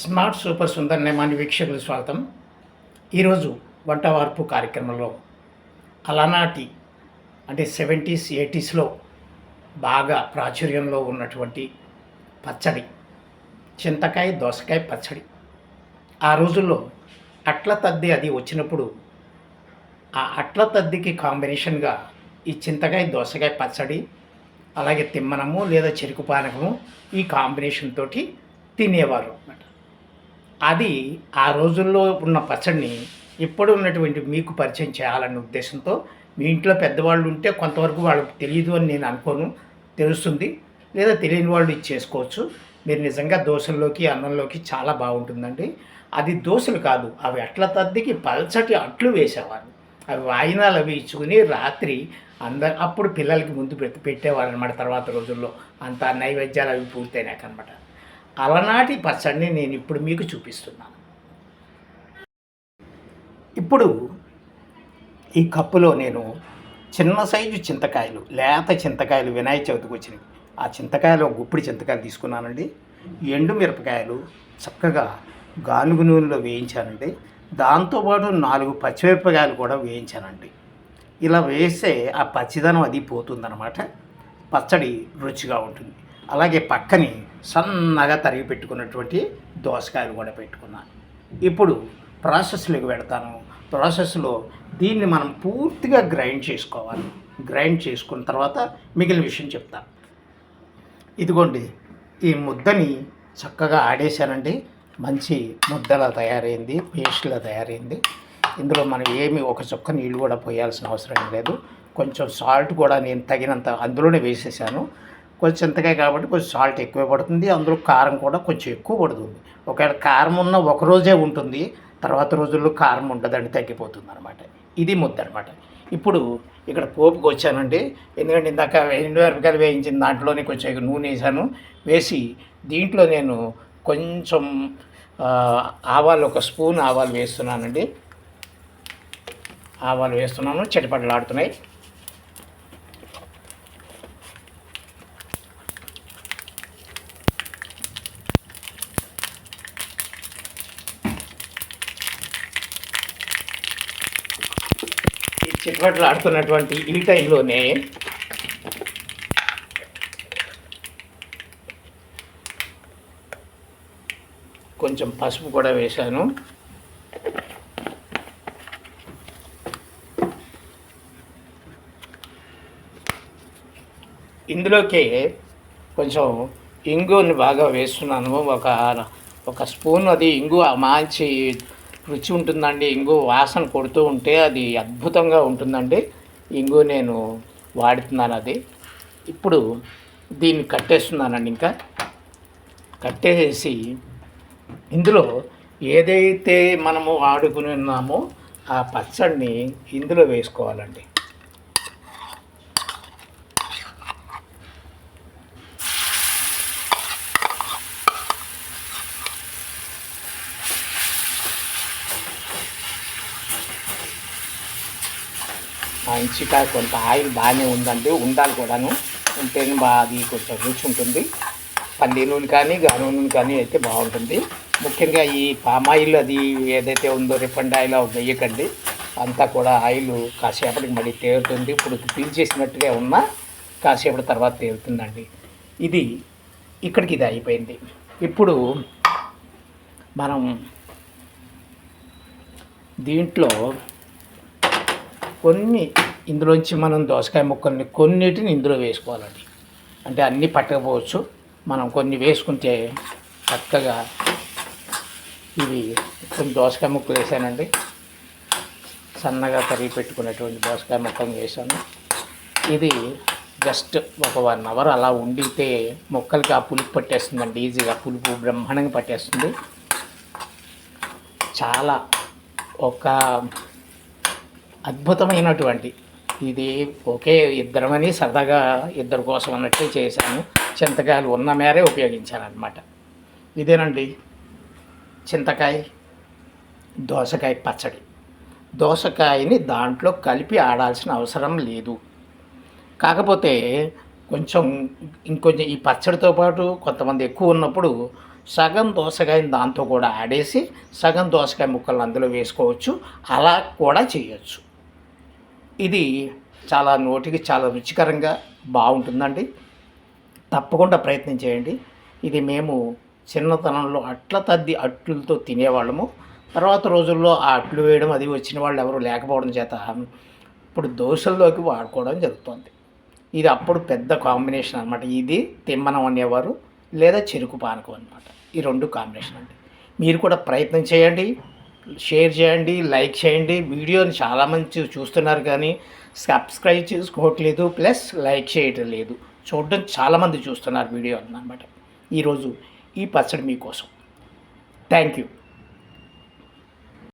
Smart super Sundar Nemani వీక్షకులు స్వాగతం. ఈరోజు వంట వార్పు కార్యక్రమంలో అలనాటి అంటే సెవెంటీస్ ఎయిటీస్లో బాగా ప్రాచుర్యంలో ఉన్నటువంటి పచ్చడి చింతకాయ దోసకాయ పచ్చడి. ఆ రోజుల్లో అట్ల తద్ది అది వచ్చినప్పుడు ఆ అట్ల తద్దికి కాంబినేషన్గా ఈ చింతకాయ దోసకాయ పచ్చడి అలాగే తిమ్మనము లేదా చెరుకు పానకము ఈ కాంబినేషన్ తోటి తినేవారు అన్నమాట. అది ఆ రోజుల్లో ఉన్న పచ్చడిని ఇప్పుడు ఉన్నటువంటి మీకు పరిచయం చేయాలనే ఉద్దేశంతో మీ ఇంట్లో పెద్దవాళ్ళు ఉంటే కొంతవరకు వాళ్ళకి తెలియదు అని నేను అనుకోను. తెలుస్తుంది. లేదా తెలియని వాళ్ళు ఇది చేసుకోవచ్చు. మీరు నిజంగా దోశల్లోకి అన్నంలోకి చాలా బాగుంటుందండి. అది దోశలు కాదు. అవి అట్ల తద్దికి పల్చటి అట్లు వేసేవారు. అవి వాయినాలు అవి ఇచ్చుకుని రాత్రి అంద అప్పుడు పిల్లలకి ముందు పెట్టి పెట్టేవారు అనమాట తర్వాత రోజుల్లో. అంత నైవేద్యాలు అవి పూర్తయినాక అనమాట అలనాటి పచ్చడిని నేను ఇప్పుడు మీకు చూపిస్తున్నాను. ఇప్పుడు ఈ కప్పులో నేను చిన్న సైజు చింతకాయలు లేత చింతకాయలు వినాయక చవితికి వచ్చినవి. ఆ చింతకాయలు ఒక గుప్పిడి చింతకాయలు తీసుకున్నానండి. ఎండు మిరపకాయలు చక్కగా గానుగు నూనెలో వేయించానండి. దాంతోపాటు నాలుగు పచ్చిమిరపకాయలు కూడా వేయించానండి. ఇలా వేస్తే ఆ పచ్చిదనం అది పోతుందన్నమాట. పచ్చడి రుచిగా ఉంటుంది. అలాగే పక్కని సన్నగా తరిగి పెట్టుకున్నటువంటి దోసకాయలు కూడా పెట్టుకున్నాను ఇప్పుడు ప్రాసెస్లోకి పెడతాను ప్రాసెస్లో దీన్ని మనం పూర్తిగా గ్రైండ్ చేసుకోవాలి. గ్రైండ్ చేసుకున్న తర్వాత మిగిలిన విషయం చెప్తాను ఇదిగోండి ఈ ముద్దని చక్కగా ఆడేశానండి. మంచి ముద్దలా తయారైంది పేస్ట్లా తయారైంది. ఇందులో మనం ఏమి ఒక చుక్క నీళ్ళు కూడా పోయాల్సిన అవసరం లేదు. కొంచెం సాల్ట్ కూడా నేను తగినంత అందులోనే వేసేసాను. కొంచెం చింతకాయ కాబట్టి కొంచెం సాల్ట్ ఎక్కువ పడుతుంది. అందులో కారం కూడా కొంచెం ఎక్కువ పడుతుంది. ఒకవేళ కారం ఉన్న ఒక రోజే ఉంటుంది. తర్వాత రోజుల్లో కారం ఉండదండి తగ్గిపోతుంది అనమాట ఇది ముద్ద అనమాట ఇప్పుడు ఇక్కడ పోపుకి వచ్చానండి. ఎందుకంటే ఇందాక ఎండు మిరపకాయలు వేయించిన దాంట్లోనే కొంచెం నూనె వేసాను. వేసి దీంట్లో నేను కొంచెం ఆవాలు ఒక స్పూన్ ఆవాలు వేస్తున్నానండి. ఆవాలు వేస్తున్నాను. చెటిపటలాడుతున్నాయి ఈ చిట్పట్లాడుతున్నటువంటి ఈ టైంలోనే కొంచెం పసుపు కూడా వేశాను. ఇందులోకి కొంచెం ఇంగుని బాగా వేస్తున్నాను. ఒక ఒక స్పూన్ అది ఇంగు మంచి రుచి ఉంటుందండి. ఇంగు వాసన కొడుతూ ఉంటే అది అద్భుతంగా ఉంటుందండి. ఇంగు నేను వాడుతున్నాను అది. ఇప్పుడు దీన్ని కట్టేస్తున్నానండి ఇంకా. కట్టేసి ఇందులో ఏదైతే మనము వాడుకుని ఉన్నామో ఆ పచ్చడిని ఇందులో వేసుకోవాలండి. మంచిగా కొంత ఆయిల్ బాగానే ఉందండి ఉండాలి కూడాను. ఉంటేనే బాగా అది కొంచెం రుచి ఉంటుంది. పల్లి నూనె కానీ గాను నూనె కానీ అయితే బాగుంటుంది. ముఖ్యంగా ఈ పామ్ ఆయిల్ అది ఏదైతే ఉందో రిఫండ్ ఆయిల్ వేయకండి. అంతా కూడా ఆయిల్ కాసేపటికి మళ్ళీ తేలుతుంది ఇప్పుడు పీల్చేసినట్టుగా ఉన్నా కాసేపటి తర్వాత తేలుతుందండి ఇది ఇక్కడికి ఇది అయిపోయింది. ఇప్పుడు మనం దీంట్లో కొన్ని ఇందులోంచి మనం దోసకాయ ముక్కల్ని కొన్నిటిని ఇందులో వేసుకోవాలండి. అంటే అన్నీ పట్టకపోవచ్చు. మనం కొన్ని వేసుకుంటే చక్కగా ఇవి కొన్ని దోసకాయ ముక్కలు వేసానండి. సన్నగా తరిగి పెట్టుకునేటువంటి దోసకాయ ముక్కలు వేసాను. ఇది జస్ట్ ఒక వన్ అవర్ అలా ఉండితే మొక్కలకి ఆ పులుపు పట్టేస్తుందండి. ఈజీగా పులుపు బ్రహ్మాండంగా పట్టేస్తుంది. చాలా ఒక అద్భుతమైనటువంటి ఇది ఒకే ఇద్దరమని సరదాగా ఇద్దరు కోసం అన్నట్టే చేశాను. చింతకాయలు ఉన్న మేరే ఉపయోగించాను అనమాట ఇదేనండి. చింతకాయ దోసకాయ పచ్చడి. దోసకాయని దాంట్లో కలిపి ఆడాల్సిన అవసరం లేదు. కాకపోతే కొంచెం ఇంకొంచెం ఈ పచ్చడితో పాటు కొంతమంది ఎక్కువ ఉన్నప్పుడు సగం దోసకాయని దాంతో కూడా ఆడేసి సగం దోసకాయ ముక్కలను అందులో వేసుకోవచ్చు. అలా కూడా చేయొచ్చు. ఇది చాలా నోటికి చాలా రుచికరంగా బాగుంటుందండి. తప్పకుండా ప్రయత్నం చేయండి. ఇది మేము చిన్నతనంలో అట్ల తద్ది అట్లతో తినేవాళ్ళము. తర్వాత రోజుల్లో ఆ అట్లు వేయడం అది వచ్చిన వాళ్ళు ఎవరు లేకపోవడం చేత ఇప్పుడు దోశల్లోకి వాడుకోవడం జరుగుతుంది. ఇది అప్పుడు పెద్ద కాంబినేషన్ అనమాట ఇది తిమ్మనం అనేవారు లేదా చెరుకు పానకం అనమాట ఈ రెండు కాంబినేషన్ అండి. మీరు కూడా ప్రయత్నం చేయండి. షేర్ చేయండి లైక్ చేయండి. వీడియోని చాలామంది చూస్తున్నారు కానీ సబ్స్క్రైబ్ చేసుకోవట్లేదు ప్లస్ లైక్ చేయటం లేదు. చూడడం చాలామంది చూస్తున్నారు వీడియో అన్నమాట. ఈరోజు ఈ పచ్చడి మీకోసం. Thank you.